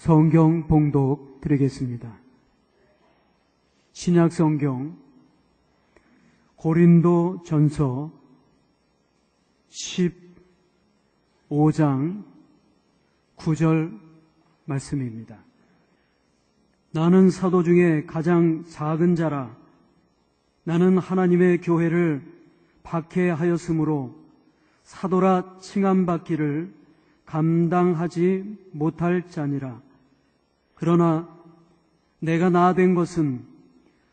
성경 봉독 드리겠습니다. 신약 성경 고린도 전서 15장 9절 말씀입니다. 나는 사도 중에 가장 작은 자라 나는 하나님의 교회를 박해하였으므로 사도라 칭함받기를 감당하지 못할 자니라. 그러나 내가 나 된 것은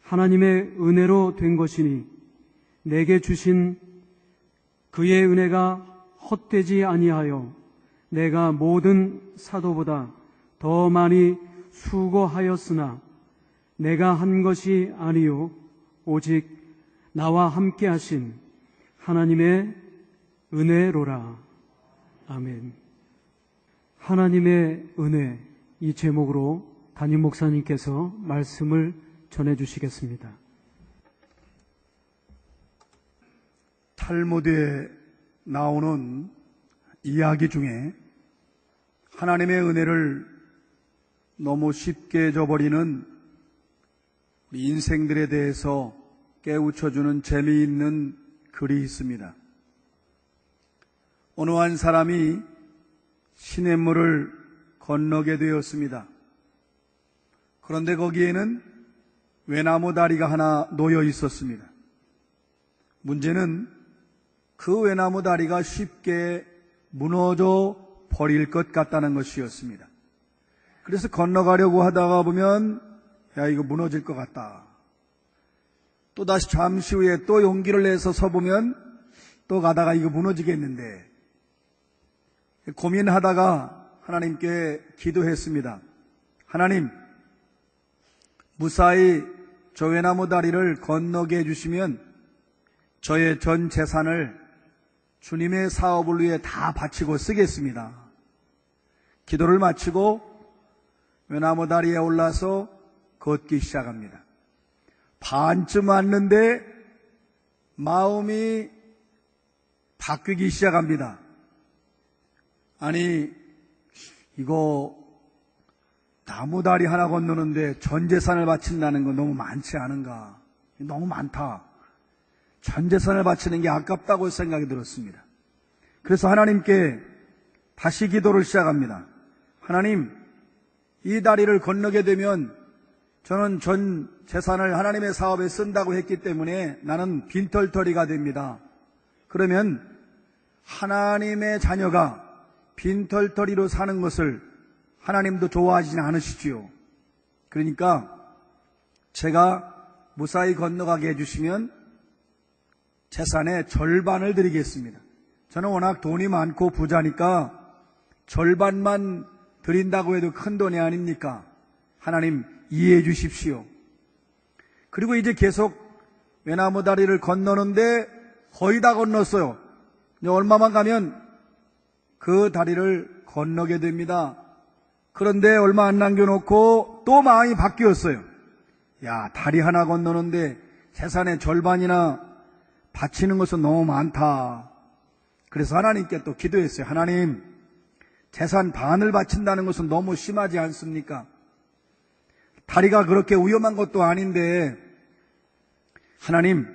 하나님의 은혜로 된 것이니 내게 주신 그의 은혜가 헛되지 아니하여 내가 모든 사도보다 더 많이 수고하였으나 내가 한 것이 아니요 오직 나와 함께 하신 하나님의 은혜로라. 아멘. 하나님의 은혜 이 제목으로 담임 목사님께서 말씀을 전해 주시겠습니다. 탈무드에 나오는 이야기 중에 하나님의 은혜를 너무 쉽게 저버리는 우리 인생들에 대해서 깨우쳐주는 재미있는 글이 있습니다. 어느 한 사람이 시냇물을 건너게 되었습니다. 그런데 거기에는 외나무 다리가 하나 놓여 있었습니다. 문제는 그 외나무 다리가 쉽게 무너져 버릴 것 같다는 것이었습니다. 그래서 건너가려고 하다가 보면 야 이거 무너질 것 같다. 또 다시 잠시 후에 또 용기를 내서 서보면 또 가다가 이거 무너지겠는데 고민하다가 하나님께 기도했습니다. 하나님 무사히 저 외나무 다리를 건너게 해주시면 저의 전 재산을 주님의 사업을 위해 다 바치고 쓰겠습니다. 기도를 마치고 외나무 다리에 올라서 걷기 시작합니다. 반쯤 왔는데 마음이 바뀌기 시작합니다. 아니, 이거 나무 다리 하나 건너는데 전 재산을 바친다는 건 너무 많지 않은가? 너무 많다. 전 재산을 바치는 게 아깝다고 생각이 들었습니다. 그래서 하나님께 다시 기도를 시작합니다. 하나님, 이 다리를 건너게 되면 저는 전 재산을 하나님의 사업에 쓴다고 했기 때문에 나는 빈털터리가 됩니다. 그러면 하나님의 자녀가 빈털터리로 사는 것을 하나님도 좋아하지는 않으시지요. 그러니까 제가 무사히 건너가게 해주시면 재산의 절반을 드리겠습니다. 저는 워낙 돈이 많고 부자니까 절반만 드린다고 해도 큰 돈이 아닙니까? 하나님 이해해 주십시오. 그리고 이제 계속 외나무 다리를 건너는데 거의 다 건넜어요. 얼마만 가면 그 다리를 건너게 됩니다. 그런데 얼마 안 남겨놓고 또 마음이 바뀌었어요. 야, 다리 하나 건너는데 재산의 절반이나 바치는 것은 너무 많다. 그래서 하나님께 또 기도했어요. 하나님, 재산 반을 바친다는 것은 너무 심하지 않습니까? 다리가 그렇게 위험한 것도 아닌데, 하나님,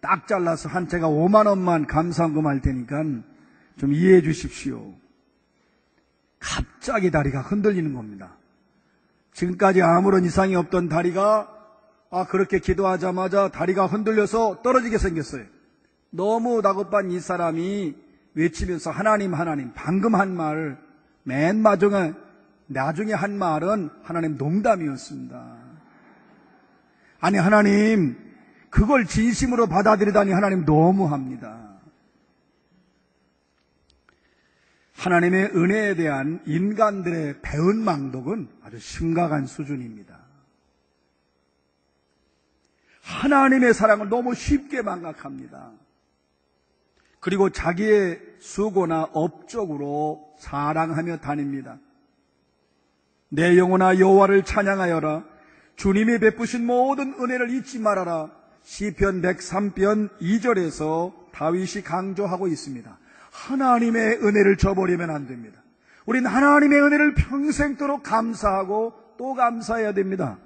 딱 잘라서 한 채가 5만 원만 감사한 금 할 테니까 좀 이해해 주십시오. 갑자기 다리가 흔들리는 겁니다. 지금까지 아무런 이상이 없던 다리가 아 그렇게 기도하자마자 다리가 흔들려서 떨어지게 생겼어요. 너무 다급한 이 사람이 외치면서 하나님 하나님 방금 한 말 맨 마지막에 나중에 한 말은 하나님 농담이었습니다. 아니 하나님 그걸 진심으로 받아들이다니 하나님 너무합니다. 하나님의 은혜에 대한 인간들의 배은 망독은 아주 심각한 수준입니다. 하나님의 사랑을 너무 쉽게 망각합니다. 그리고 자기의 수고나 업적으로 사랑하며 다닙니다. 내 영혼아 여호와를 찬양하여라. 주님이 베푸신 모든 은혜를 잊지 말아라. 시편 103편 2절에서 다윗이 강조하고 있습니다. 하나님의 은혜를 저버리면 안 됩니다. 우린 하나님의 은혜를 평생도록 감사하고 또 감사해야 됩니다.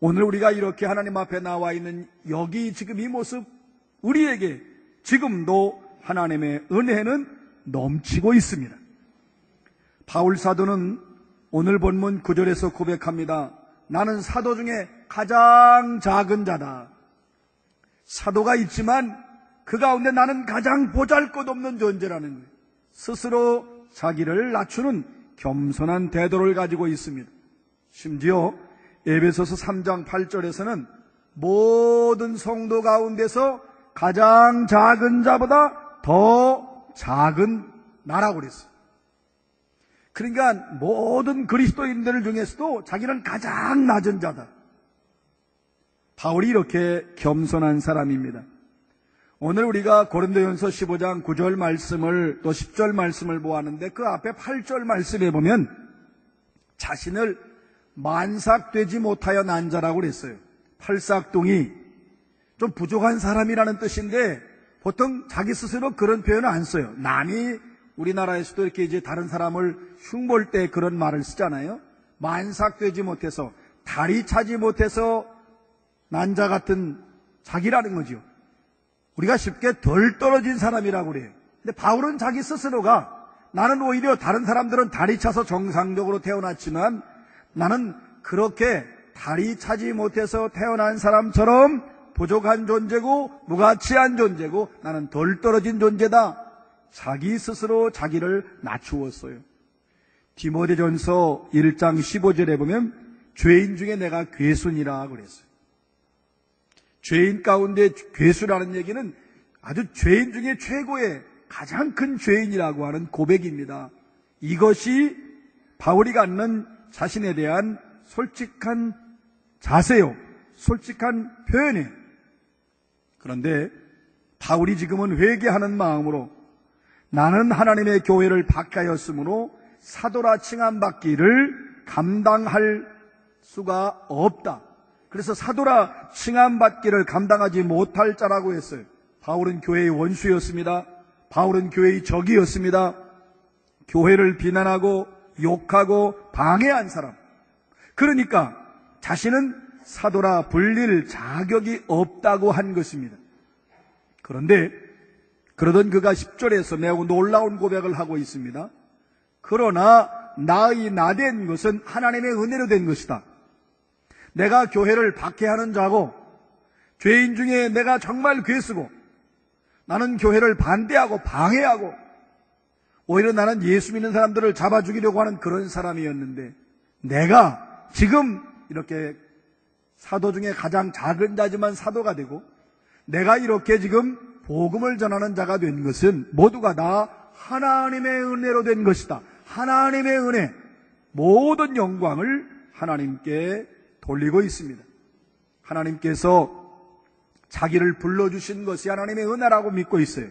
오늘 우리가 이렇게 하나님 앞에 나와 있는 여기 지금 이 모습 우리에게 지금도 하나님의 은혜는 넘치고 있습니다. 바울 사도는 오늘 본문 9절에서 고백합니다. 나는 사도 중에 가장 작은 자다. 사도가 있지만 그 가운데 나는 가장 보잘 것 없는 존재라는 거예요. 스스로 자기를 낮추는 겸손한 태도를 가지고 있습니다. 심지어 에베소서 3장 8절에서는 모든 성도 가운데서 가장 작은 자보다 더 작은 나라고 그랬어요. 그러니까 모든 그리스도인들 중에서도 자기는 가장 낮은 자다. 바울이 이렇게 겸손한 사람입니다. 오늘 우리가 고린도전서 15장 9절 말씀을 또 10절 말씀을 보았는데 그 앞에 8절 말씀에 보면 자신을 만삭되지 못하여 난 자라고 그랬어요. 팔삭둥이 좀 부족한 사람이라는 뜻인데 보통 자기 스스로 그런 표현을 안 써요. 남이 우리나라에서도 이렇게 이제 다른 사람을 흉볼 때 그런 말을 쓰잖아요. 만삭되지 못해서 다리 차지 못해서 난자 같은 자기라는 거죠. 우리가 쉽게 덜 떨어진 사람이라고 그래요. 근데 바울은 자기 스스로가 나는 오히려 다른 사람들은 다리 차서 정상적으로 태어났지만 나는 그렇게 다리 차지 못해서 태어난 사람처럼 부족한 존재고 무가치한 존재고 나는 덜 떨어진 존재다. 자기 스스로 자기를 낮추었어요. 디모데전서 1장 15절에 보면 죄인 중에 내가 괴순이라 그랬어요. 죄인 가운데 괴수라는 얘기는 아주 죄인 중에 최고의 가장 큰 죄인이라고 하는 고백입니다. 이것이 바울이 갖는 자신에 대한 솔직한 자세요. 솔직한 표현이에요. 그런데 바울이 지금은 회개하는 마음으로 나는 하나님의 교회를 박하였으므로 사도라 칭함 받기를 감당할 수가 없다. 그래서 사도라 칭함받기를 감당하지 못할 자라고 했어요. 바울은 교회의 원수였습니다. 바울은 교회의 적이었습니다. 교회를 비난하고 욕하고 방해한 사람. 그러니까 자신은 사도라 불릴 자격이 없다고 한 것입니다. 그런데 그러던 그가 10절에서 매우 놀라운 고백을 하고 있습니다. 그러나 나의 나 된 것은 하나님의 은혜로 된 것이다. 내가 교회를 박해하는 자고 죄인 중에 내가 정말 괴수고 나는 교회를 반대하고 방해하고 오히려 나는 예수 믿는 사람들을 잡아 죽이려고 하는 그런 사람이었는데 내가 지금 이렇게 사도 중에 가장 작은 자지만 사도가 되고 내가 이렇게 지금 복음을 전하는 자가 된 것은 모두가 다 하나님의 은혜로 된 것이다. 하나님의 은혜 모든 영광을 하나님께 돌리고 있습니다. 하나님께서 자기를 불러주신 것이 하나님의 은혜라고 믿고 있어요.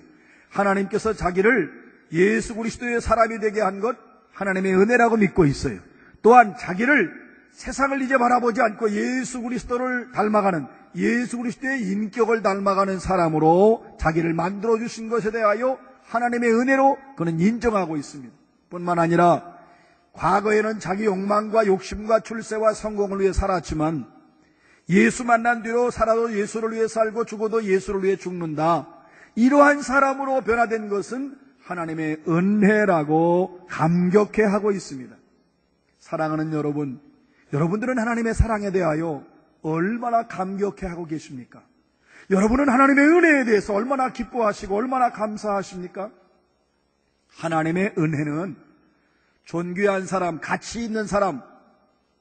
하나님께서 자기를 예수 그리스도의 사람이 되게 한 것 하나님의 은혜라고 믿고 있어요. 또한 자기를 세상을 이제 바라보지 않고 예수 그리스도를 닮아가는 예수 그리스도의 인격을 닮아가는 사람으로 자기를 만들어 주신 것에 대하여 하나님의 은혜로 그는 인정하고 있습니다. 뿐만 아니라 과거에는 자기 욕망과 욕심과 출세와 성공을 위해 살았지만 예수 만난 뒤로 살아도 예수를 위해 살고 죽어도 예수를 위해 죽는다. 이러한 사람으로 변화된 것은 하나님의 은혜라고 감격해 하고 있습니다. 사랑하는 여러분, 여러분들은 하나님의 사랑에 대하여 얼마나 감격해 하고 계십니까? 여러분은 하나님의 은혜에 대해서 얼마나 기뻐하시고 얼마나 감사하십니까? 하나님의 은혜는 존귀한 사람, 가치 있는 사람,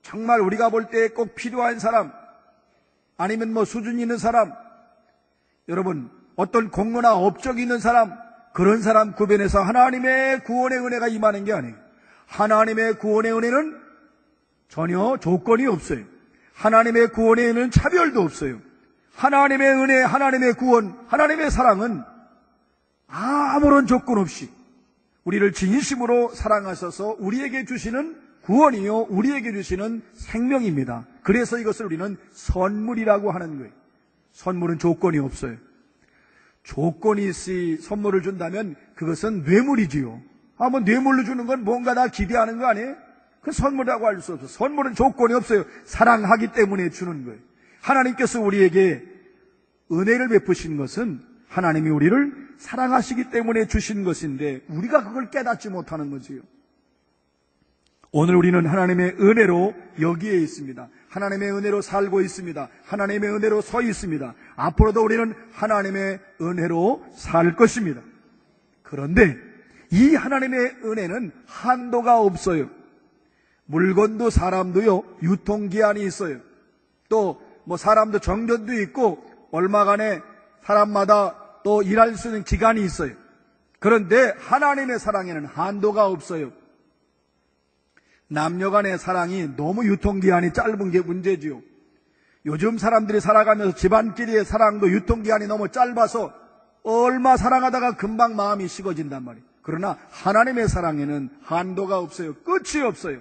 정말 우리가 볼 때 꼭 필요한 사람, 아니면 뭐 수준 있는 사람, 여러분, 어떤 공로나 업적이 있는 사람, 그런 사람 구변해서 하나님의 구원의 은혜가 임하는 게 아니에요. 하나님의 구원의 은혜는 전혀 조건이 없어요. 하나님의 구원의 은혜는 차별도 없어요. 하나님의 은혜, 하나님의 구원, 하나님의 사랑은 아무런 조건 없이 우리를 진심으로 사랑하셔서 우리에게 주시는 구원이요, 우리에게 주시는 생명입니다. 그래서 이것을 우리는 선물이라고 하는 거예요. 선물은 조건이 없어요. 조건이 있이 선물을 준다면 그것은 뇌물이지요. 한번 뇌물로 주는 건 뭔가 다 기대하는 거 아니에요? 그 선물이라고 할 수 없어. 선물은 조건이 없어요. 사랑하기 때문에 주는 거예요. 하나님께서 우리에게 은혜를 베푸신 것은 하나님이 우리를 사랑하시기 때문에 주신 것인데 우리가 그걸 깨닫지 못하는 거지요. 오늘 우리는 하나님의 은혜로 여기에 있습니다. 하나님의 은혜로 살고 있습니다. 하나님의 은혜로 서 있습니다. 앞으로도 우리는 하나님의 은혜로 살 것입니다. 그런데 이 하나님의 은혜는 한도가 없어요. 물건도 사람도요, 유통기한이 있어요. 또, 뭐 사람도 정전도 있고, 얼마간의 사람마다 또 일할 수 있는 기간이 있어요. 그런데 하나님의 사랑에는 한도가 없어요. 남녀 간의 사랑이 너무 유통기한이 짧은 게 문제지요. 요즘 사람들이 살아가면서 집안끼리의 사랑도 유통기한이 너무 짧아서 얼마 사랑하다가 금방 마음이 식어진단 말이에요. 그러나 하나님의 사랑에는 한도가 없어요. 끝이 없어요.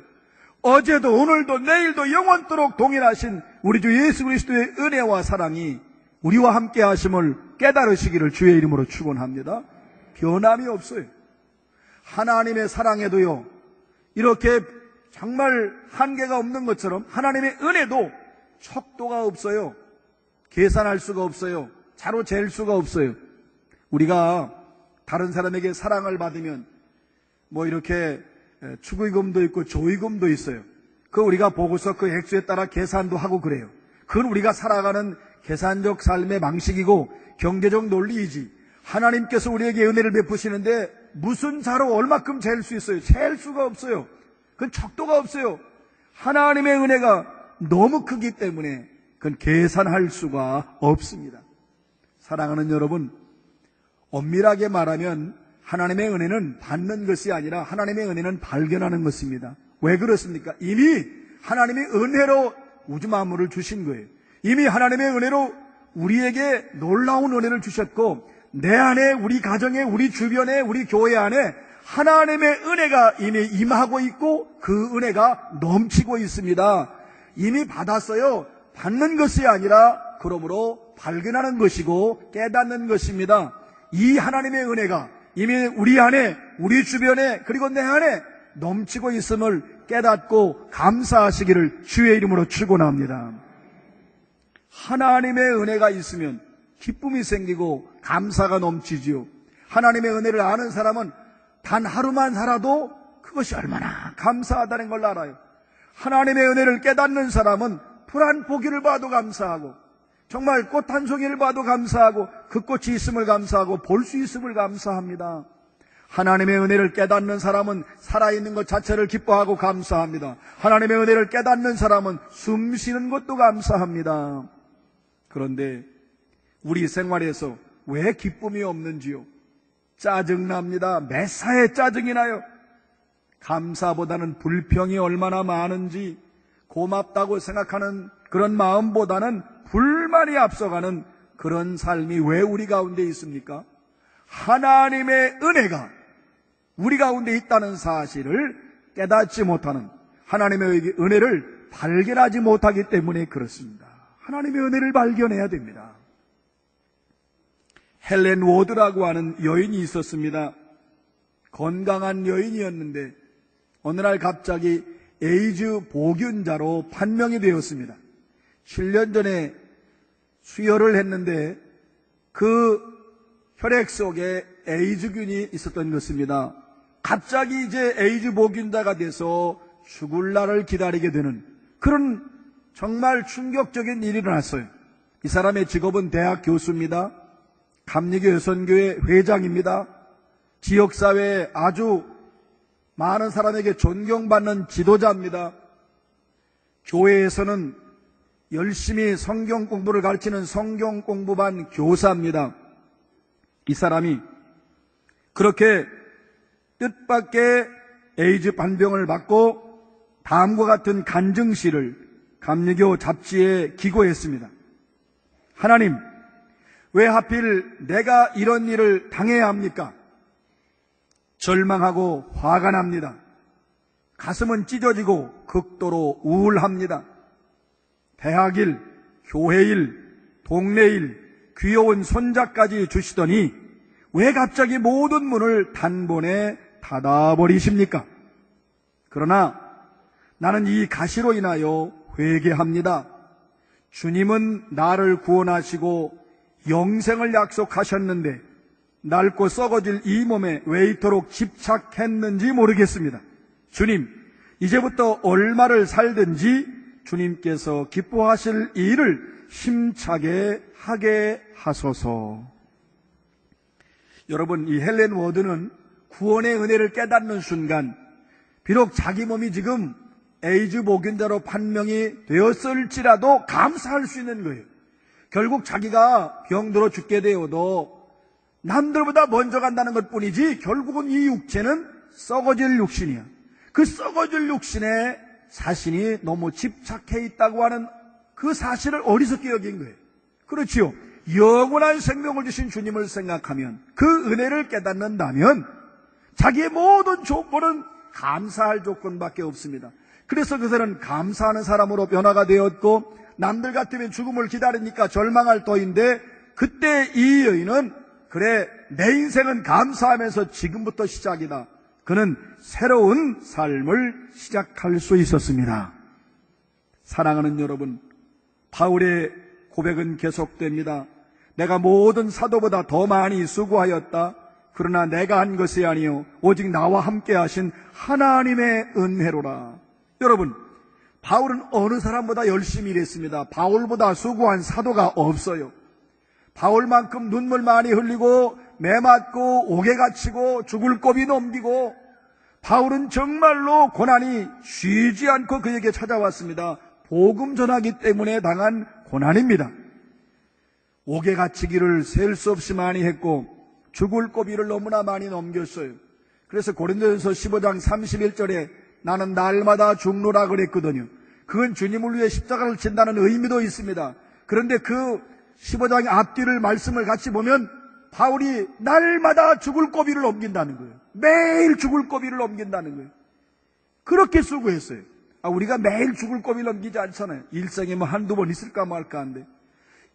어제도 오늘도 내일도 영원토록 동일하신 우리 주 예수 그리스도의 은혜와 사랑이 우리와 함께 하심을 깨달으시기를 주의 이름으로 축원합니다. 변함이 없어요. 하나님의 사랑에도요. 이렇게 정말 한계가 없는 것처럼 하나님의 은혜도 척도가 없어요. 계산할 수가 없어요. 자로 잴 수가 없어요. 우리가 다른 사람에게 사랑을 받으면 뭐 이렇게 축의금도 있고 조의금도 있어요. 그 우리가 보고서 그 액수에 따라 계산도 하고 그래요. 그건 우리가 살아가는 계산적 삶의 방식이고 경제적 논리이지. 하나님께서 우리에게 은혜를 베푸시는데 무슨 자로 얼마큼 잴 수 있어요? 잴 수가 없어요. 그건 척도가 없어요. 하나님의 은혜가 너무 크기 때문에 그건 계산할 수가 없습니다. 사랑하는 여러분, 엄밀하게 말하면 하나님의 은혜는 받는 것이 아니라 하나님의 은혜는 발견하는 것입니다. 왜 그렇습니까? 이미 하나님이 은혜로 우주 만물을 주신 거예요. 이미 하나님의 은혜로 우리에게 놀라운 은혜를 주셨고 내 안에 우리 가정에 우리 주변에 우리 교회 안에 하나님의 은혜가 이미 임하고 있고 그 은혜가 넘치고 있습니다. 이미 받았어요. 받는 것이 아니라 그러므로 발견하는 것이고 깨닫는 것입니다. 이 하나님의 은혜가 이미 우리 안에 우리 주변에 그리고 내 안에 넘치고 있음을 깨닫고 감사하시기를 주의 이름으로 축원합니다. 하나님의 은혜가 있으면 기쁨이 생기고 감사가 넘치지요. 하나님의 은혜를 아는 사람은 단 하루만 살아도 그것이 얼마나 감사하다는 걸 알아요. 하나님의 은혜를 깨닫는 사람은 불안 보기를 봐도 감사하고 정말 꽃 한 송이를 봐도 감사하고 그 꽃이 있음을 감사하고 볼 수 있음을 감사합니다. 하나님의 은혜를 깨닫는 사람은 살아있는 것 자체를 기뻐하고 감사합니다. 하나님의 은혜를 깨닫는 사람은 숨 쉬는 것도 감사합니다. 그런데 우리 생활에서 왜 기쁨이 없는지요? 짜증납니다. 매사에 짜증이 나요. 감사보다는 불평이 얼마나 많은지 고맙다고 생각하는 그런 마음보다는 불만이 앞서가는 그런 삶이 왜 우리 가운데 있습니까? 하나님의 은혜가 우리 가운데 있다는 사실을 깨닫지 못하는 하나님의 은혜를 발견하지 못하기 때문에 그렇습니다. 하나님의 은혜를 발견해야 됩니다. 헬렌 워드라고 하는 여인이 있었습니다. 건강한 여인이었는데 어느 날 갑자기 에이즈 보균자로 판명이 되었습니다. 7년 전에 수혈을 했는데 그 혈액 속에 에이즈균이 있었던 것입니다. 갑자기 이제 에이즈 보균자가 돼서 죽을 날을 기다리게 되는 그런 정말 충격적인 일이 일어났어요. 이 사람의 직업은 대학 교수입니다. 감리교 여선교회 회장입니다. 지역사회에 아주 많은 사람에게 존경받는 지도자입니다. 교회에서는 열심히 성경 공부를 가르치는 성경 공부반 교사입니다. 이 사람이 그렇게 뜻밖의 에이즈 반병을 받고 다음과 같은 간증시를 감리교 잡지에 기고했습니다. 하나님, 왜 하필 내가 이런 일을 당해야 합니까? 절망하고 화가 납니다. 가슴은 찢어지고 극도로 우울합니다. 대학일, 교회일, 동네일, 귀여운 손자까지 주시더니 왜 갑자기 모든 문을 단번에 닫아버리십니까? 그러나 나는 이 가시로 인하여 회개합니다. 주님은 나를 구원하시고 영생을 약속하셨는데 낡고 썩어질 이 몸에 왜 이토록 집착했는지 모르겠습니다. 주님, 이제부터 얼마를 살든지 주님께서 기뻐하실 일을 힘차게 하게 하소서. 여러분, 이 헬렌 워드는 구원의 은혜를 깨닫는 순간, 비록 자기 몸이 지금 에이즈 보균자로 판명이 되었을지라도 감사할 수 있는 거예요. 결국 자기가 병들어 죽게 되어도 남들보다 먼저 간다는 것 뿐이지 결국은 이 육체는 썩어질 육신이야. 그 썩어질 육신에 자신이 너무 집착해 있다고 하는 그 사실을 어리석게 여긴 거예요. 그렇지요. 영원한 생명을 주신 주님을 생각하면 그 은혜를 깨닫는다면 자기의 모든 조건은 감사할 조건밖에 없습니다. 그래서 그들은 감사하는 사람으로 변화가 되었고 남들 같으면 죽음을 기다리니까 절망할 터인데 그때 이 여인은 그래 내 인생은 감사하면서 지금부터 시작이다. 그는 새로운 삶을 시작할 수 있었습니다. 사랑하는 여러분, 바울의 고백은 계속됩니다. 내가 모든 사도보다 더 많이 수고하였다. 그러나 내가 한 것이 아니요 오직 나와 함께 하신 하나님의 은혜로라. 여러분, 바울은 어느 사람보다 열심히 일했습니다. 바울보다 수고한 사도가 없어요. 바울만큼 눈물 많이 흘리고 매 맞고 옥에 갇히고 죽을 고비 넘기고 바울은 정말로 고난이 쉬지 않고 그에게 찾아왔습니다. 복음 전하기 때문에 당한 고난입니다. 옥에 갇히기를 셀 수 없이 많이 했고 죽을 고비를 너무나 많이 넘겼어요. 그래서 고린도전서 15장 31절에 나는 날마다 죽노라 그랬거든요. 그건 주님을 위해 십자가를 진다는 의미도 있습니다. 그런데 그 15장 앞뒤를 말씀을 같이 보면 바울이 날마다 죽을 고비를 넘긴다는 거예요. 매일 죽을 고비를 넘긴다는 거예요. 그렇게 수고했어요. 아, 우리가 매일 죽을 고비를 넘기지 않잖아요. 일생에 뭐 한두 번 있을까 말까 한데.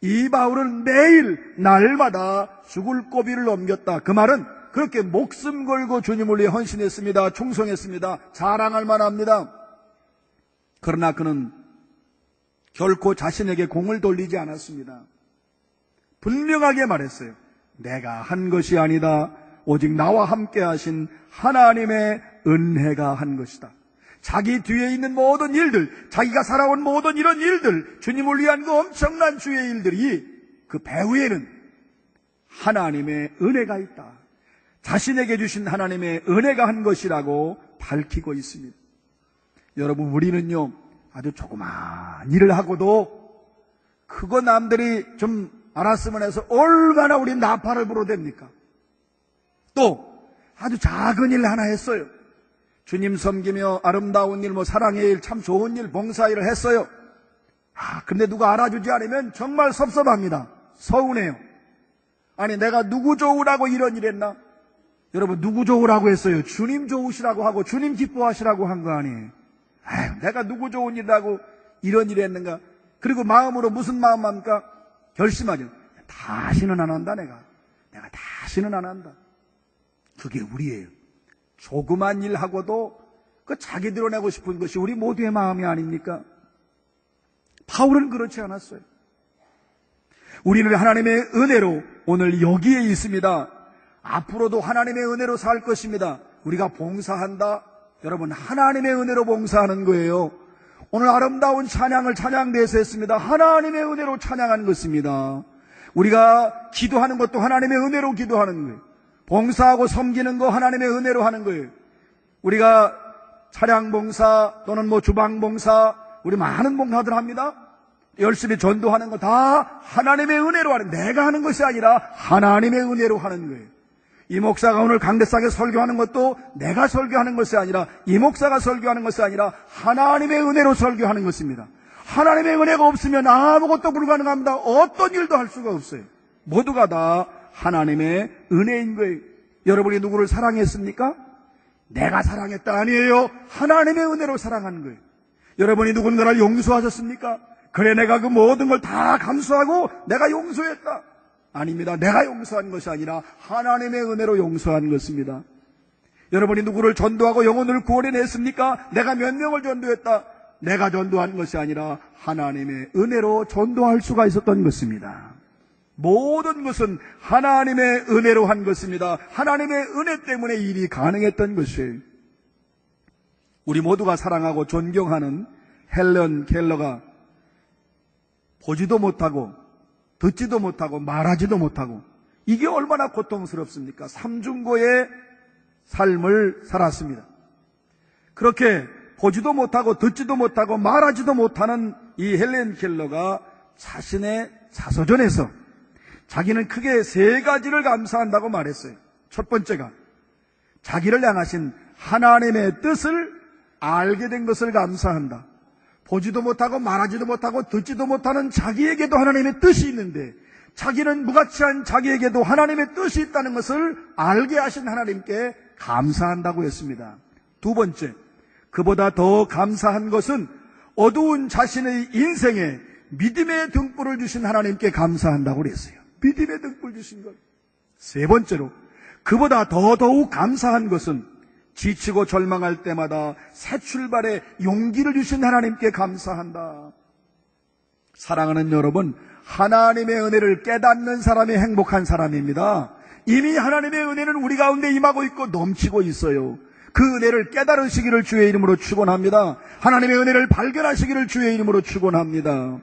이 바울은 매일 날마다 죽을 고비를 넘겼다. 그 말은 그렇게 목숨 걸고 주님을 위해 헌신했습니다. 충성했습니다. 자랑할 만합니다. 그러나 그는 결코 자신에게 공을 돌리지 않았습니다. 분명하게 말했어요. 내가 한 것이 아니다. 오직 나와 함께 하신 하나님의 은혜가 한 것이다. 자기 뒤에 있는 모든 일들, 자기가 살아온 모든 이런 일들, 주님을 위한 그 엄청난 주의 일들이 그 배후에는 하나님의 은혜가 있다. 자신에게 주신 하나님의 은혜가 한 것이라고 밝히고 있습니다. 여러분, 우리는요, 아주 조그만 일을 하고도 그거 남들이 좀 알았으면 해서 얼마나 우리 나팔을 불어댑니까? 또 아주 작은 일 하나 했어요. 주님 섬기며 아름다운 일, 뭐 사랑의 일, 참 좋은 일, 봉사 일을 했어요. 아, 근데 누가 알아주지 않으면 정말 섭섭합니다. 서운해요. 아니, 내가 누구 좋으라고 이런 일 했나? 여러분, 누구 좋으라고 했어요? 주님 좋으시라고 하고, 주님 기뻐하시라고 한 거 아니에요? 아유, 내가 누구 좋은 일이라고 이런 일 했는가? 그리고 마음으로 무슨 마음 합니까? 결심하죠. 다시는 안 한다, 내가. 내가 다시는 안 한다. 그게 우리예요. 조그만 일 하고도 그 자기 드러내고 싶은 것이 우리 모두의 마음이 아닙니까? 바울은 그렇지 않았어요. 우리는 하나님의 은혜로 오늘 여기에 있습니다. 앞으로도 하나님의 은혜로 살 것입니다. 우리가 봉사한다. 여러분, 하나님의 은혜로 봉사하는 거예요. 오늘 아름다운 찬양을 찬양대에서 했습니다. 하나님의 은혜로 찬양하는 것입니다. 우리가 기도하는 것도 하나님의 은혜로 기도하는 거예요. 봉사하고 섬기는 거 하나님의 은혜로 하는 거예요. 우리가 차량 봉사 또는 뭐 주방 봉사 우리 많은 봉사들 합니다. 열심히 전도하는 거 다 하나님의 은혜로 하는 내가 하는 것이 아니라 하나님의 은혜로 하는 거예요. 이 목사가 오늘 강대상에 설교하는 것도 내가 설교하는 것이 아니라 이 목사가 설교하는 것이 아니라 하나님의 은혜로 설교하는 것입니다. 하나님의 은혜가 없으면 아무것도 불가능합니다. 어떤 일도 할 수가 없어요. 모두가 다 하나님의 은혜인 거예요. 여러분이 누구를 사랑했습니까? 내가 사랑했다 아니에요. 하나님의 은혜로 사랑하는 거예요. 여러분이 누군가를 용서하셨습니까? 그래 내가 그 모든 걸 다 감수하고 내가 용서했다. 아닙니다. 내가 용서한 것이 아니라 하나님의 은혜로 용서한 것입니다. 여러분이 누구를 전도하고 영혼을 구원해냈습니까? 내가 몇 명을 전도했다. 내가 전도한 것이 아니라 하나님의 은혜로 전도할 수가 있었던 것입니다. 모든 것은 하나님의 은혜로 한 것입니다. 하나님의 은혜 때문에 일이 가능했던 것이에요. 우리 모두가 사랑하고 존경하는 헬런 켈러가 보지도 못하고 듣지도 못하고 말하지도 못하고 이게 얼마나 고통스럽습니까? 삼중고의 삶을 살았습니다. 그렇게 보지도 못하고 듣지도 못하고 말하지도 못하는 이 헬렌 켈러가 자신의 자서전에서 자기는 크게 세 가지를 감사한다고 말했어요. 첫 번째가 자기를 향하신 하나님의 뜻을 알게 된 것을 감사한다. 보지도 못하고 말하지도 못하고 듣지도 못하는 자기에게도 하나님의 뜻이 있는데 자기는 무가치한 자기에게도 하나님의 뜻이 있다는 것을 알게 하신 하나님께 감사한다고 했습니다. 두 번째, 그보다 더 감사한 것은 어두운 자신의 인생에 믿음의 등불을 주신 하나님께 감사한다고 그랬어요. 믿음의 등불 주신 것. 세 번째로, 그보다 더더욱 감사한 것은 지치고 절망할 때마다 새 출발의 용기를 주신 하나님께 감사한다. 사랑하는 여러분, 하나님의 은혜를 깨닫는 사람이 행복한 사람입니다. 이미 하나님의 은혜는 우리 가운데 임하고 있고 넘치고 있어요. 그 은혜를 깨달으시기를 주의 이름으로 축원합니다. 하나님의 은혜를 발견하시기를 주의 이름으로 축원합니다.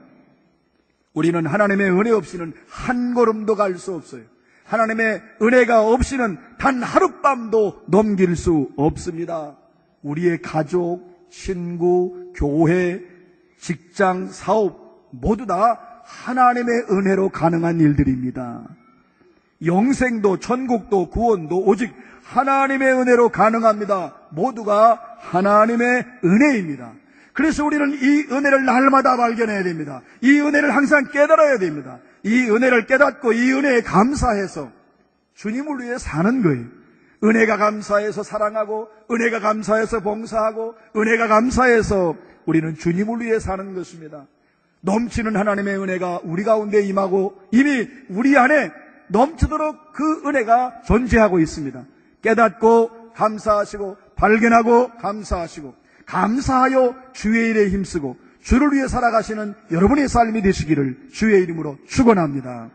우리는 하나님의 은혜 없이는 한 걸음도 갈 수 없어요. 하나님의 은혜가 없이는 단 하룻밤도 넘길 수 없습니다. 우리의 가족, 친구, 교회, 직장, 사업 모두 다 하나님의 은혜로 가능한 일들입니다. 영생도 천국도 구원도 오직 하나님의 은혜로 가능합니다. 모두가 하나님의 은혜입니다. 그래서 우리는 이 은혜를 날마다 발견해야 됩니다. 이 은혜를 항상 깨달아야 됩니다. 이 은혜를 깨닫고 이 은혜에 감사해서 주님을 위해 사는 거예요. 은혜가 감사해서 사랑하고 은혜가 감사해서 봉사하고 은혜가 감사해서 우리는 주님을 위해 사는 것입니다. 넘치는 하나님의 은혜가 우리 가운데 임하고 이미 우리 안에 넘치도록 그 은혜가 존재하고 있습니다. 깨닫고 감사하시고 발견하고 감사하시고 감사하여 주의 일에 힘쓰고 주를 위해 살아가시는 여러분의 삶이 되시기를 주의 이름으로 축원합니다.